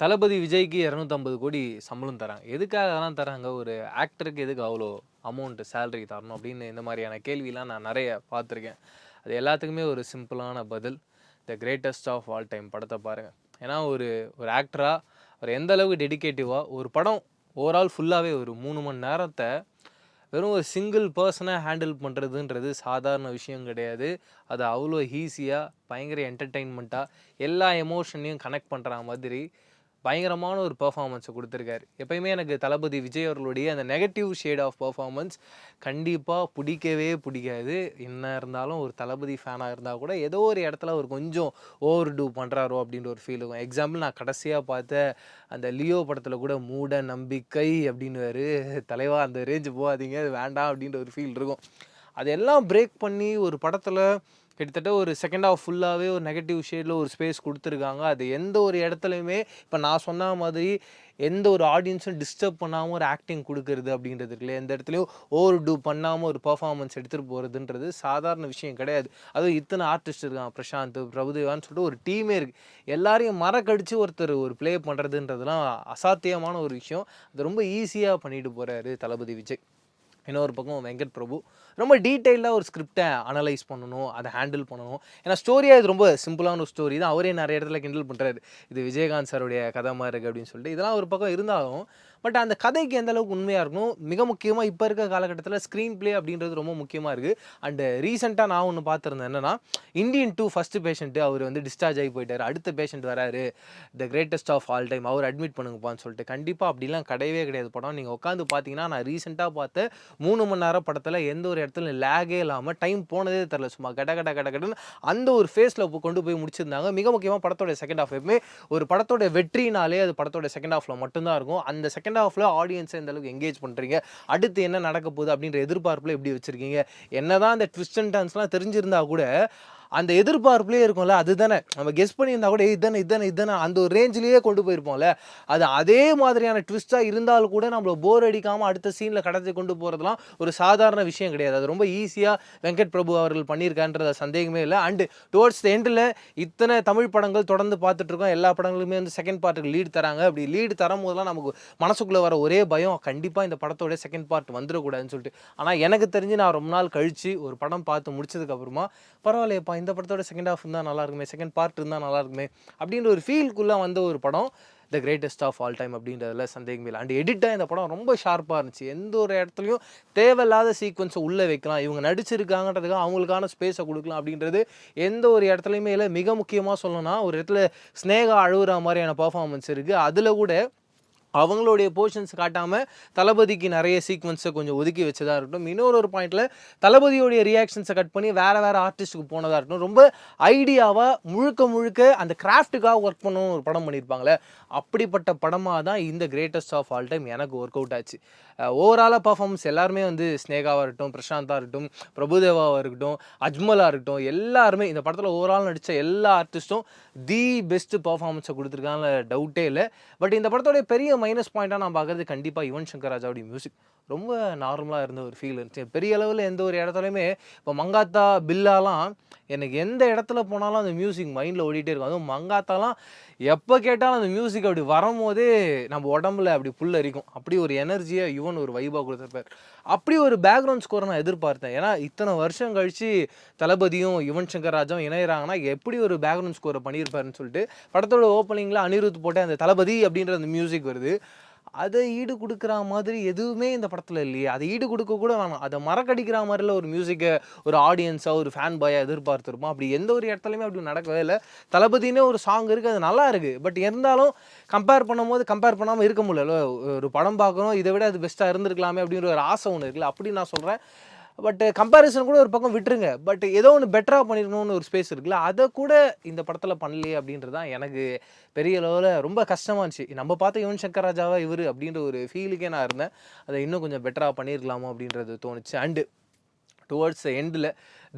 தளபதி விஜய்க்கு இரநூத்தம்பது கோடி சம்பளம் தராங்க. எதுக்காக அதெல்லாம் தராங்க? ஒரு ஆக்டருக்கு எதுக்கு அவ்வளோ அமௌண்ட் சேலரி தரணும் அப்படின்னு இந்த மாதிரியான கேள்விலாம் நான் நிறைய பார்த்துருக்கேன். அது எல்லாத்துக்குமே ஒரு சிம்பிளான பதில். The greatest of all time படத்தை பாருங்கள் ஏன்னா ஒரு ஒரு ஆக்டராக அவர் எந்த அளவுக்கு ஒரு படம் ஓவரால் ஃபுல்லாகவே ஒரு மூணு மணி நேரத்தை வெறும் ஒரு சிங்கிள் பர்சனை ஹேண்டில் பண்ணுறதுன்றது சாதாரண விஷயம் கிடையாது. அது அவ்வளோ ஈஸியாக பயங்கர என்டர்டெயின்மெண்ட்டாக எல்லா எமோஷனையும் கனெக்ட் பண்ணுற மாதிரி பயங்கரமான ஒரு பெர்ஃபார்மன்ஸை கொடுத்துருக்காரு. எப்பயுமே எனக்கு தளபதி விஜய் அவர்களுடைய அந்த நெகட்டிவ் ஷேட் ஆஃப் பர்ஃபார்மன்ஸ் கண்டிப்பாக பிடிக்கவே பிடிக்காது. என்ன இருந்தாலும் ஒரு தளபதி ஃபேனாக இருந்தால் கூட ஏதோ ஒரு இடத்துல அவர் கொஞ்சம் ஓவர் டூ பண்ணுறாரோ அப்படின்ற ஒரு ஃபீல் இருக்கும். எக்ஸாம்பிள் நான் கடைசியாக பார்த்த அந்த லியோ படத்தில் கூட மூட நம்பிக்கை அப்படின்னு தலைவா அந்த ரேஞ்சு போகாதீங்க அது வேண்டாம் அப்படின்ற ஒரு ஃபீல் இருக்கும். அதெல்லாம் பிரேக் பண்ணி ஒரு படத்தில் கிட்டத்தட்ட ஒரு செகண்ட் ஆஃப் ஃபுல்லாகவே ஒரு நெகட்டிவ் ஷேடில் ஒரு ஸ்பேஸ் கொடுத்துருக்காங்க. அது எந்த ஒரு இடத்துலையுமே இப்போ நான் சொன்ன மாதிரி எந்த ஒரு ஆடியன்ஸும் டிஸ்டர்ப் பண்ணாமல் ஒரு ஆக்டிங் கொடுக்கறது அப்படின்றது இருக்குல்ல. எந்த இடத்துலையும் ஓவர் டூ பண்ணாமல் ஒரு பர்ஃபார்மன்ஸ் எடுத்துகிட்டு போகிறதுன்றது சாதாரண விஷயம் கிடையாது. அதுவும் இத்தனை ஆர்டிஸ்ட் இருக்காங்க. பிரசாந்த் பிரபுதேவான்னு சொல்லிட்டு ஒரு டீமே இருக்குது எல்லாரையும் மரக்கடிச்சு ஒருத்தர் ஒரு ப்ளே பண்ணுறதுன்றதுலாம் அசாத்தியமான ஒரு விஷயம். அது ரொம்ப ஈஸியாக பண்ணிட்டு போகிறாரு தளபதி விஜய். இன்னொரு பக்கம் வெங்கட் பிரபு. ரொம்ப டீட்டெயிலாக ஒரு ஸ்கிரிப்டை அனலைஸ் பண்ணணும் அதை ஹேண்டில் பண்ணணும். ஏன்னா ஸ்டோரியாக இது ரொம்ப சிம்பிளான ஒரு ஸ்டோரி தான். அவரே நிறைய இடத்துல கிண்டல் பண்ணுறாரு இது விஜயகாந்த் சாருடைய கதை மாதிரி இருக்குது அப்படின்னு சொல்லிட்டு. இதெல்லாம் ஒரு பக்கம் இருந்தாலும் பட் அந்த கதைக்கு எந்த அளவுக்கு உண்மையாக இருக்கணும் மிக முக்கியமாக இப்போ இருக்க காலகட்டத்தில் ஸ்க்ரீன் ப்ளே அப்படின்றது ரொம்ப முக்கியமாக இருக்குது அண்டு ரீசெண்டாக நான் ஒன்று பார்த்துருந்தேன் என்னென்னா இந்தியன் டூ ஃபஸ்ட்டு பேஷண்ட்டு அவர் வந்து டிஸ்சார்ஜ் ஆகி போயிட்டார். அடுத்த பேஷண்ட் வராரு. The greatest of all time our admit பண்ணுங்கப்பான்னு சொல்லிட்டு. கண்டிப்பாக அப்படிலாம் கிடையவே கிடையாது படம். நீங்கள் உட்காந்து பார்த்தீங்கன்னா நான் ரீசெண்டாக பார்த்த மூணு மணி நேரம் படத்தில் எந்த ஒரு இடத்துல லேகே இல்லாமல் டைம் போனதே தெரில சும்மா கட கட கட கடன்னு அந்த ஒரு ஃபேஸில் கொண்டு போய் முடிச்சிருந்தாங்க. மிக முக்கியமாக படத்தோட செகண்ட் ஹாஃப் எப்பவுமே ஒரு படத்தோட வெற்றினாலே அது படத்தோட செகண்ட் ஹாஃபில் மட்டும்தான் இருக்கும். அந்த செகண்ட் ஹாஃபில் ஆடியன்ஸை எந்த அளவுக்கு எங்கேஜ் பண்ணுறீங்க அடுத்து என்ன நடக்க போகுது அப்படின்ற எதிர்பார்ப்பில் எப்படி வச்சுருக்கீங்க? என்னதான் அந்த ட்விஸ்ட் அண்ட் டர்ன்ஸ்லாம் தெரிஞ்சிருந்தா கூட அந்த எதிர்பார்ப்புலேயே இருக்கும்ல அதுதானே. நம்ம கெஸ் பண்ணியிருந்தா கூட இதுதானே இதுதானே இதுதானே அந்த ஒரு ரேஞ்சிலேயே கொண்டு போயிருப்போம்ல. அது அதே மாதிரியான ட்விஸ்ட்டாக இருந்தாலும் கூட நம்மள போர் அடிக்காமல் அடுத்த சீனில் கடத்தி கொண்டு போகிறதுலாம் ஒரு சாதாரண விஷயம் கிடையாது. அது ரொம்ப ஈஸியாக வெங்கட் பிரபு அவர்கள் பண்ணியிருக்கான்றத சந்தேகமே இல்லை. அண்டு டுவர்ட்ஸ் த எண்டில் இத்தனை தமிழ் படங்கள் தொடர்ந்து பார்த்துட்ருக்கோம். எல்லா படங்களுமே வந்து செகண்ட் பார்ட்டுக்கு லீடு தராங்க. அப்படி லீடு தரும் போதெல்லாம் நமக்கு மனசுக்குள்ளே வர ஒரே பயம் கண்டிப்பாக இந்த படத்தோட செகண்ட் பார்ட் வந்துடக்கூடாதுன்னு சொல்லிட்டு. ஆனால் எனக்கு தெரிஞ்சு நான் ரொம்ப நாள் கழித்து ஒரு படம் பார்த்து முடிச்சதுக்கப்புறமா பரவாயில்லையப்பா இந்த படத்தோட செகண்ட் ஹாஃப் இருந்தால் நல்லா இருக்குமே செகண்ட் பார்ட் இருந்தால் நல்லா இருக்குமே அப்படின்ற ஒரு ஃபீல்குள்ளே வந்த ஒரு படம் the greatest of all time அப்படின்றதுல சந்தேகம் இல்லை. அண்ட் எடிட்டாக இந்த படம் ரொம்ப ஷார்ப்பாக இருந்துச்சு. எந்த ஒரு இடத்துலையும் தேவையில்லாத சீக்வன்ஸை உள்ளே வைக்கலாம். இவங்க நடிச்சிருக்காங்கன்றதுக்காக அவங்களுக்கான ஸ்பேஸை கொடுக்கலாம் அப்படின்றது எந்த ஒரு இடத்துலையுமே இல்லை. மிக முக்கியமாக சொல்லணும்னா ஒரு இடத்துல ஸ்னேகா அழுகுற மாதிரியான பர்ஃபார்மன்ஸ் இருக்குது அதில் கூட அவங்களுடைய போர்ஷன்ஸ் காட்டாமல் தளபதிக்கு நிறைய சீக்வன்ஸை கொஞ்சம் ஒதுக்கி வச்சதாக இருக்கட்டும். இன்னொரு ஒரு பாயிண்டில் தளபதியோடைய ரியாக்ஷன்ஸை கட் பண்ணி வேறு வேறு ஆர்டிஸ்ட்டுக்கு போனதாக இருக்கட்டும். ரொம்ப ஐடியாவாக முழுக்க முழுக்க அந்த கிராஃப்ட்டுக்காக ஒர்க் பண்ணணும் ஒரு படம் பண்ணியிருப்பாங்களே அப்படிப்பட்ட படமாக தான் இந்த கிரேட்டஸ்ட் ஆஃப் ஆல் டைம் எனக்கு ஒர்க் அவுட் ஆச்சு. ஓவராலாக பர்ஃபார்மன்ஸ் எல்லாருமே வந்து ஸ்னேகாவாக இருக்கட்டும் பிரசாந்தாக இருக்கட்டும் பிரபுதேவாவாக இருக்கட்டும் அஜ்மலாக இருக்கட்டும் எல்லாருமே இந்த படத்தில் ஓவரால் நடித்த எல்லா ஆர்டிஸ்ட்டும் தி பெஸ்ட் பர்ஃபார்மன்ஸை கொடுத்துருக்காங்க டவுட்டே இல்லை. பட் இந்த படத்தோடைய பெரிய மைனஸ் பாயிண்ட்டாக நான் பார்க்குறது கண்டிப்பாக யுவன் சங்கர் ராஜாவுடைய மியூசிக் ரொம்ப நார்மலாக இருந்த ஒரு ஃபீல் இருந்துச்சு. பெரிய அளவில் எந்த ஒரு இடத்துலையுமே இப்போ மங்காத்தா பில்லாலாம் எனக்கு எந்த இடத்துல போனாலும் அந்த மியூசிக் மைண்டில் ஓடிட்டே இருக்கும். அதுவும் மங்காத்தாலாம் எப்போ கேட்டாலும் அந்த மியூசிக் அப்படி வரும்போதே நம்ம உடம்புல அப்படி புல் அரிக்கும் அப்படி ஒரு எனர்ஜியை யுவன் ஒரு வைபாக கொடுத்துருப்பார். அப்படி ஒரு பேக்ரவுண்ட் ஸ்கோரை நான் எதிர்பார்த்தேன். ஏன்னா இத்தனை வருஷம் கழிச்சு தளபதியும் யுவன் சங்கர் ராஜாவும் இணையிறாங்கன்னா எப்படி ஒரு பேக்ரவுண்ட் ஸ்கோரை பண்ணியிருப்பாருன்னு சொல்லிட்டு படத்தோட ஓப்பனிங்கில் அனிருத் போட்ட அந்த தளபதி அப்படின்ற அந்த மியூசிக் வருது. அதை ஈடு கொடுக்குற மாதிரி எதுவுமே இந்த படத்தில் இல்லையே. அதை ஈடு கொடுக்க கூட வேணாம். அதை மறக்கடிக்கிற மாதிரில ஒரு மியூசிக்கை ஒரு ஆடியன்ஸாக ஒரு ஃபேன் பாயாக எதிர்பார்த்துருப்போம். அப்படி எந்த ஒரு இடத்துலையுமே அப்படி நடக்கவே இல்லை. தளபதினே ஒரு சாங் இருக்குது அது நல்லா இருக்குது பட் இருந்தாலும் கம்பேர் பண்ணும்போது கம்பேர் பண்ணாமல் இருக்க முடியல. ஒரு படம் பார்க்கணும் இதை விட அது பெஸ்ட்டாக இருந்திருக்கலாமே அப்படின்ற ஒரு ஆசை ஒன்று இருக்குல்ல. அப்படி நான் சொல்கிறேன் பட் கம்பேரிசன் கூட ஒரு பக்கம் விட்டுருங்க. பட் ஏதோ ஒன்று பெட்டராக பண்ணிருக்கணும்னு ஒரு ஸ்பேஸ் இருக்குல்ல அதை கூட இந்த படத்தில் பண்ணலையே அப்படின்றது தான் எனக்கு பெரிய லெவலில் ரொம்ப கஷ்டமாக இருந்துச்சு. நம்ம பார்த்த யுவன் சங்கர் ராஜாவா இவர் அப்படின்ற ஒரு ஃபீலுக்கே நான் இருந்தேன். அதை இன்னும் கொஞ்சம் பெட்டராக பண்ணியிருக்கலாமோ அப்படின்றது தோணுச்சு. அண்டு டுவர்ட்ஸ் எண்டில்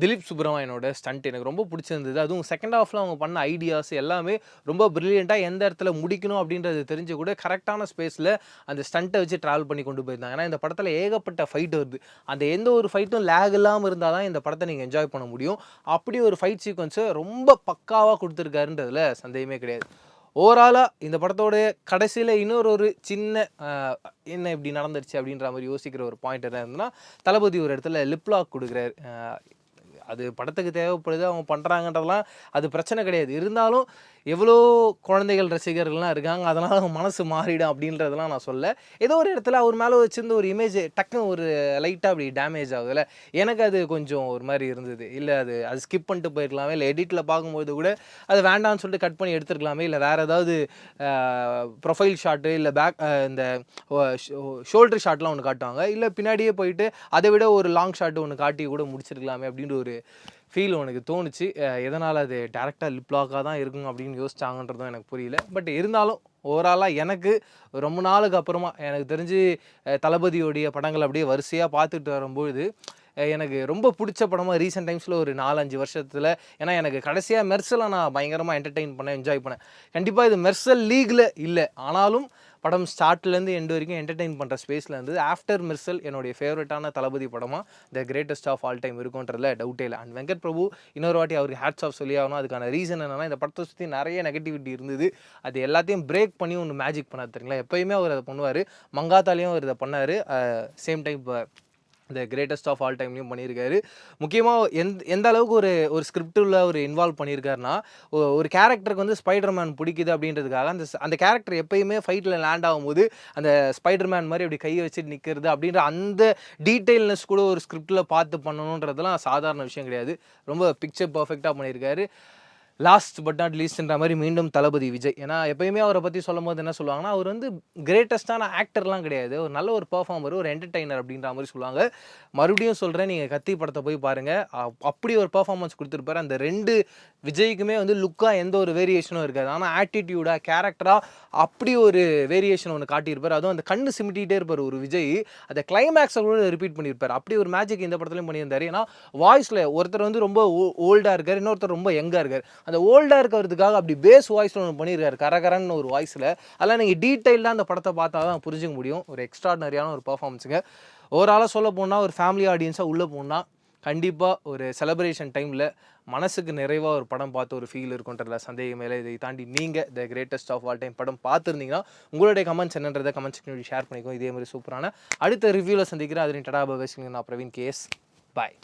திலீப் சுப்ரமணியனோட ஸ்டண்ட் எனக்கு ரொம்ப பிடிச்சிருந்தது. அதுவும் செகண்ட் ஹாஃபில் அவங்க பண்ண ஐடியாஸ் எல்லாமே ரொம்ப ப்ரில்லியண்ட்டாக எந்த இடத்துல முடிக்கணும் அப்படின்றது தெரிஞ்சு கூட கரெக்டான ஸ்பேஸில் அந்த ஸ்டண்ட்டை வச்சு ட்ராவல் பண்ணி கொண்டு போயிருந்தாங்க. ஏன்னா இந்த படத்தில் ஏகப்பட்ட ஃபைட் வருது. அந்த எந்த ஒரு ஃபைட்டும் லேக் இல்லாமல் இருந்தால் தான் இந்த படத்தை நீங்கள் என்ஜாய் பண்ண முடியும். அப்படி ஒரு ஃபைட் சீக்வன்ஸை ரொம்ப பக்காவாக கொடுத்துருக்காருன்றதுல சந்தேகமே கிடையாது. ஓவராலாக இந்த படத்தோடைய கடைசியில் இன்னொரு ஒரு சின்ன என்ன இப்படி நடந்துருச்சு அப்படின்ற மாதிரி யோசிக்கிற ஒரு பாயிண்ட் என்ன இருந்ததுன்னா தளபதி ஒரு இடத்துல லிப்லாக் கொடுக்குறாரு. அது படத்துக்கு தேவைப்படுது அவங்க பண்ணுறாங்கன்றதெல்லாம் அது பிரச்சனை கிடையாது. இருந்தாலும் எவ்வளோ குழந்தைகள் ரசிகர்கள்லாம் இருக்காங்க அதனால் அவங்க மனசு மாறிடும் அப்படின்றதெல்லாம் நான் சொல்ல. ஏதோ ஒரு இடத்துல அவர் மேலே வச்சிருந்த ஒரு இமேஜ் டக்குன்னு ஒரு லைட்டாக அப்படி டேமேஜ் ஆகுதுல்ல? எனக்கு அது கொஞ்சம் ஒரு மாதிரி இருந்தது. இல்லை அது அது ஸ்கிப் பண்ணிட்டு போயிருக்கலாமே. இல்லை எடிட்டில் பார்க்கும்போது கூட அது வேண்டாம்னு சொல்லிட்டு கட் பண்ணி எடுத்துருக்கலாமே. இல்லை வேறு ஏதாவது ப்ரொஃபைல் ஷாட்டு இல்லை பேக் இந்த ஷோல்டர் ஷாட்லாம் ஒன்று காட்டுவாங்க. இல்லை பின்னாடியே போயிட்டு அதை விட ஒரு லாங் ஷாட் ஒன்று காட்டி கூட முடிச்சிருக்கலாமே அப்படின்ற ஒரு ஃபீல் உனக்கு தோணுச்சு. எதனால் அது டேரெக்டாக லிப்லாக்காக தான் இருக்கும் அப்படின்னு யோசிச்சாங்கன்றதும் எனக்கு புரியல. பட் இருந்தாலும் ஓவராலாக எனக்கு ரொம்ப நாளுக்கு அப்புறமா எனக்கு தெரிஞ்சு தளபதியோடைய படங்கள் அப்படியே வரிசையாக பார்த்துட்டு வரும்பொழுது எனக்கு ரொம்ப பிடிச்ச படமாக ரீசெண்ட் டைம்ஸில் ஒரு நாலஞ்சு வருஷத்தில் ஏன்னா எனக்கு கடைசியாக மெர்சலை நான் பயங்கரமாக என்டர்டெயின் பண்ணேன் என்ஜாய் பண்ணேன். கண்டிப்பாக இது மெர்சல் லீகில் இல்லை. ஆனாலும் படம் ஸ்டார்ட்லேருந்து எண்டு வரைக்கும் என்டர்டெயின் பண்ணுற ஸ்பேஸில் இருந்தது. ஆஃப்டர் மிர்சல் என்னுடைய ஃபேவரட்டான தளபதி படமாக the greatest of all time இருக்குன்றதுல டவுட்டே இல்லை. அண்ட் வெங்கட் பிரபு இன்னொரு வாட்டி அவருக்கு ஹேட்ஸ் ஆஃப் சொல்லி ஆகணும். அதுக்கான ரீசன் என்னன்னா இந்த படத்தை சுற்றி நிறைய நெகட்டிவிட்டி இருந்தது. அது எல்லாத்தையும் பிரேக் பண்ணி ஒன்று மேஜிக் பண்ணாது தெரியுங்களா? எப்போயுமே அவர் அதை பண்ணுவார். மங்காத்தாலையும் அவர் இதை பண்ணார். சேம் டைம் இந்த கிரேட்டஸ்ட் ஆஃப் ஆல் டைம்லையும் பண்ணியிருக்காரு. முக்கியமாக எந்த எந்த அளவுக்கு ஒரு ஒரு ஸ்கிரிப்டில் ஒரு இன்வால்வ் பண்ணியிருக்காருன்னா ஒரு கேரக்டருக்கு வந்து ஸ்பைடர்மேன் பிடிக்குது அப்படின்றதுக்காக அந்த அந்த கேரக்டர் எப்பயுமே ஃபைட்டில் லேண்ட் ஆகும்போது அந்த ஸ்பைடர்மேன் மாதிரி அப்படி கையை வச்சுட்டு நிற்கிறது அப்படின்ற அந்த டீட்டெயில்னஸ் கூட ஒரு ஸ்கிரிப்டில் பார்த்து பண்ணணுன்றதெல்லாம் சாதாரண விஷயம் கிடையாது. ரொம்ப பிக்சர் பர்ஃபெக்டாக பண்ணியிருக்காரு. லாஸ்ட் பட் நாட் லீஸ்ட்ன்ற மாதிரி மீண்டும் தளபதி விஜய். ஏன்னா எப்பயுமே அவரை பற்றி சொல்லும் போது என்ன சொல்லுவாங்கன்னா அவர் வந்து கிரேட்டஸ்டான ஆக்டர்லாம் கிடையாது. ஒரு நல்ல ஒரு பெர்ஃபார்மர் ஒரு என்டர்டைனர் அப்படின்ற மாதிரி சொல்லுவாங்க. மறுபடியும் சொல்கிறேன் நீங்கள் கத்தி படத்தை போய் பாருங்கள் அப்படி ஒரு பர்ஃபார்மன்ஸ் கொடுத்துருப்பாரு. அந்த ரெண்டு விஜய்க்குமே வந்து லுக்காக எந்த ஒரு வேரியேஷனும் இருக்காது. ஆனால் ஆட்டிடியூடாக கேரக்டராக அப்படி ஒரு வேரியேஷன் ஒன்று காட்டியிருப்பார். அதுவும் அந்த கண்ணு சிமிட்டிகிட்டே இருப்பார் ஒரு விஜய். அந்த கிளைமேக்ஸை கூட ரிப்பீட் பண்ணியிருப்பார். அப்படி ஒரு மேஜிக் இந்த படத்துலையும் பண்ணியிருந்தார். ஏன்னா வாய்ஸில் ஒருத்தர் வந்து ரொம்ப ஓல்டாக இருக்கார் இன்னொருத்தர் ரொம்ப யங்காக இருக்கார். அந்த ஓல்டாக இருக்கிறதுக்காக அப்படி பேஸ் வாய்ஸில் ஒன்று பண்ணியிருக்காரு. கரகரன்னு ஒரு வாய்ஸில் அதெல்லாம் நீங்கள் டீட்டெயிலாக அந்த படத்தை பார்த்தா தான் புரிஞ்சுக்க முடியும். ஒரு எக்ஸ்ட்ராடனரியான ஒரு பர்ஃபார்மன்ஸுங்க ஓவராலாக சொல்ல போனால் ஒரு ஃபேமிலி ஆடியன்ஸாக உள்ளே போனால் கண்டிப்பாக ஒரு செலப்ரேஷன் டைமில் மனசுக்கு நிறைவாக ஒரு படம் பார்த்து ஒரு ஃபீல் இருக்குன்றதுல சந்தேகம் இல்லை. இதை தாண்டி நீங்கள் the greatest of all time படம் பார்த்துருந்தீங்கன்னா உங்களுடைய கமெண்ட்ஸ் என்னன்றதை கமெண்ட் செக்ஷன் ஷேர் பண்ணிக்கோ இதே மாதிரி சூப்பரான அடுத்த ரிவ்யூவில் சந்திக்கிறேன். அதனை டடா பகசிங்க நான் பிரவீன் கேஸ் பாய்